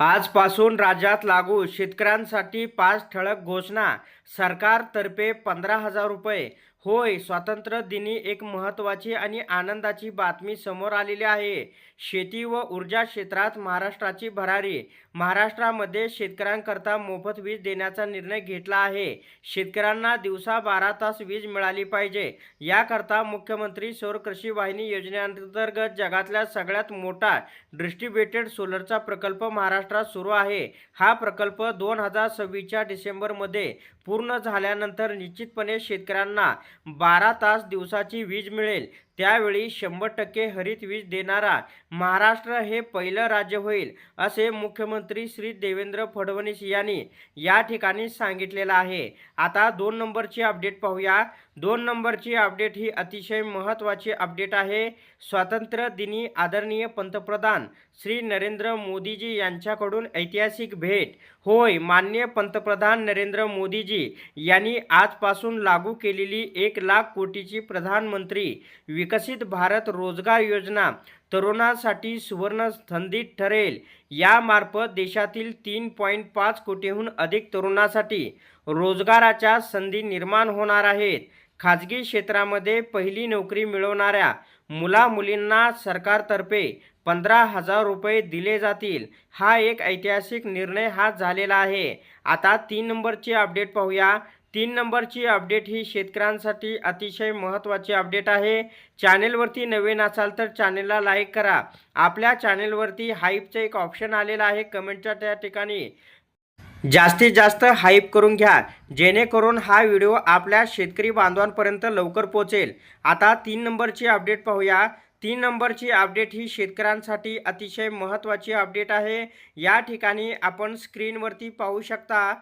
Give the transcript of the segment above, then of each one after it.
आजपासून राज्यात लागू शेतकऱ्यांसाठी पाच ठळक घोषणा. सरकारतर्फे पंधरा हजार रुपये. होय स्वातंत्र्य दिनी एक महत्त्वाची आणि आनंदाची बातमी समोर आलेली आहे. शेती व ऊर्जा क्षेत्रात महाराष्ट्राची भरारी. महाराष्ट्रामध्ये शेतकऱ्यांकरता मोफत वीज देण्याचा निर्णय घेतला आहे. शेतकऱ्यांना दिवसा बारा तास वीज मिळाली पाहिजे. याकरता मुख्यमंत्री सौर कृषी वाहिनी योजनेअंतर्गत जगातल्या सगळ्यात मोठा डिस्ट्रीब्युटेड सोलरचा प्रकल्प महाराष्ट्रात सुरू आहे. हा प्रकल्प दोन हजार सव्वीसच्या डिसेंबरमध्ये पूर्ण पूर्ण झाल्यानंतर निश्चितपणे शेतकऱ्यांना बारा तास दिवसाची वीज मिळेल. त्यावेळी शंभर टक्के हरित वीज देणारा महाराष्ट्र हे पहिलं राज्य होईल असे मुख्यमंत्री श्री देवेंद्र फडणवीस यांनी या ठिकाणी सांगितलेलं आहे. आता दोन नंबरची अपडेट पाहूया. दोन नंबरची अपडेट ही अतिशय महत्त्वाची अपडेट आहे. स्वातंत्र्य दिनी आदरणीय पंतप्रधान श्री नरेंद्र मोदीजी यांच्याकडून ऐतिहासिक भेट. होय मान्य पंतप्रधान नरेंद्र मोदीजी यांनी आजपासून लागू केलेली एक लाख कोटीची प्रधानमंत्री विकसित भारत रोजगार योजना तरुणांसाठी सुवर्ण संधी ठरेल. यामार्फत देशातील तीन पॉईंट पाच कोटीहून अधिक तरुणांसाठी रोजगाराच्या संधी निर्माण होणार आहेत. खाजगी क्षेत्रामध्ये पहिली नोकरी मिळवणाऱ्या मुला मुलींना सरकारतर्फे पंधरा हजार रुपये दिले जातील. हा एक ऐतिहासिक निर्णय हा झालेला आहे. आता तीन नंबरची अपडेट पाहूया. तीन नंबरची अपडेट ही शेतकऱ्यांसाठी अतिशय महत्त्वाची अपडेट आहे. चॅनेलवरती नवीन असाल तर चॅनेलला लाईक करा. आपल्या चॅनेलवरती हाईपचं एक ऑप्शन आलेलं आहे कमेंटच्या त्या ठिकाणी. जास्तीत जास्त हाईप करून घ्या जेणेकरून हा व्हिडिओ आपल्या शेतकरी बांधवांपर्यंत लवकर पोहोचेल. आता तीन नंबरची अपडेट पाहूया. तीन नंबरची अपडेट ही शेतकऱ्यांसाठी अतिशय महत्त्वाची अपडेट आहे. या ठिकाणी आपण स्क्रीनवरती पाहू शकता.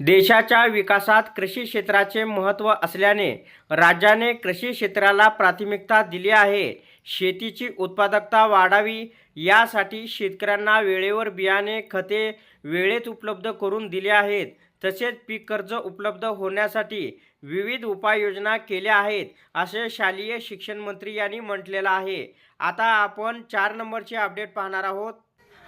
देशाच्या विकासात कृषी क्षेत्राचे महत्त्व असल्याने राज्याने कृषी क्षेत्राला प्राथमिकता दिली आहे. शेतीची उत्पादकता वाढावी यासाठी शेतकऱ्यांना वेळेवर बियाणे खते वेळेत उपलब्ध करून दिले आहेत. तसेच पीक कर्ज उपलब्ध होण्यासाठी विविध उपाययोजना केल्या आहेत असे शालेय शिक्षण मंत्री यांनी म्हटलेलं आहे. आता आपण चार नंबरचे अपडेट पाहणार आहोत.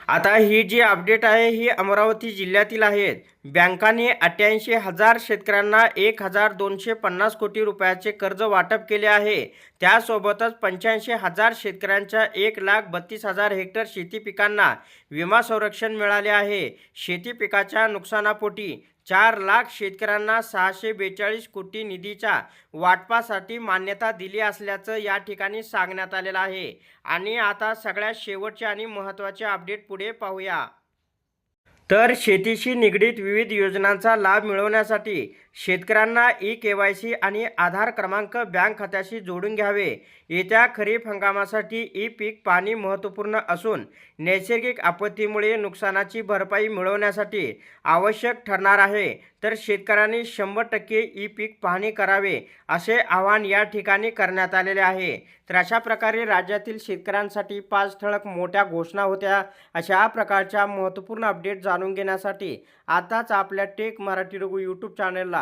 आता ही जी अपडेट आहे ही अमरावती जिल्ह्यातील आहेत बँकांनी अठ्ठ्याऐंशी हजार शेतकऱ्यांना एक हजार दोनशे पन्नास कोटी रुपयाचे कर्ज वाटप केले आहे. त्यासोबतच पंच्याऐंशी हजार शेतकऱ्यांच्या एक लाख बत्तीस हजार हेक्टर शेती पिकांना विमा संरक्षण मिळाले आहे. शेती पिकाच्या नुकसानापोटी चार लाख शेतकऱ्यांना सहाशे बेचाळीस कोटी निधीच्या वाटपासाठी मान्यता दिली असल्याचं या ठिकाणी सांगण्यात आलेलं आहे. आणि आता सगळ्यात शेवटचे आणि महत्त्वाचे अपडेट पुढे पाहूया. तर शेतीशी निगडीत विविध योजनांचा लाभ मिळवण्यासाठी शेतकऱ्यांना ई के वाय सी आणि आधार क्रमांक बँक खात्याशी जोडून घ्यावे. येत्या खरीप हंगामासाठी ई पीक पाणी महत्त्वपूर्ण असून नैसर्गिक आपत्तीमुळे नुकसानाची भरपाई मिळवण्यासाठी आवश्यक ठरणार आहे. तर शेतकऱ्यांनी शंभर टक्के ई पीक पाहणी करावे असे आवाहन या ठिकाणी करण्यात आलेले आहे. तर अशा प्रकारे राज्यातील शेतकऱ्यांसाठी पाच ठळक मोठ्या घोषणा होत्या. अशा प्रकारच्या महत्त्वपूर्ण अपडेट जाणून घेण्यासाठी आताच आपल्या टेक मराठी रघु यूट्यूब चॅनलला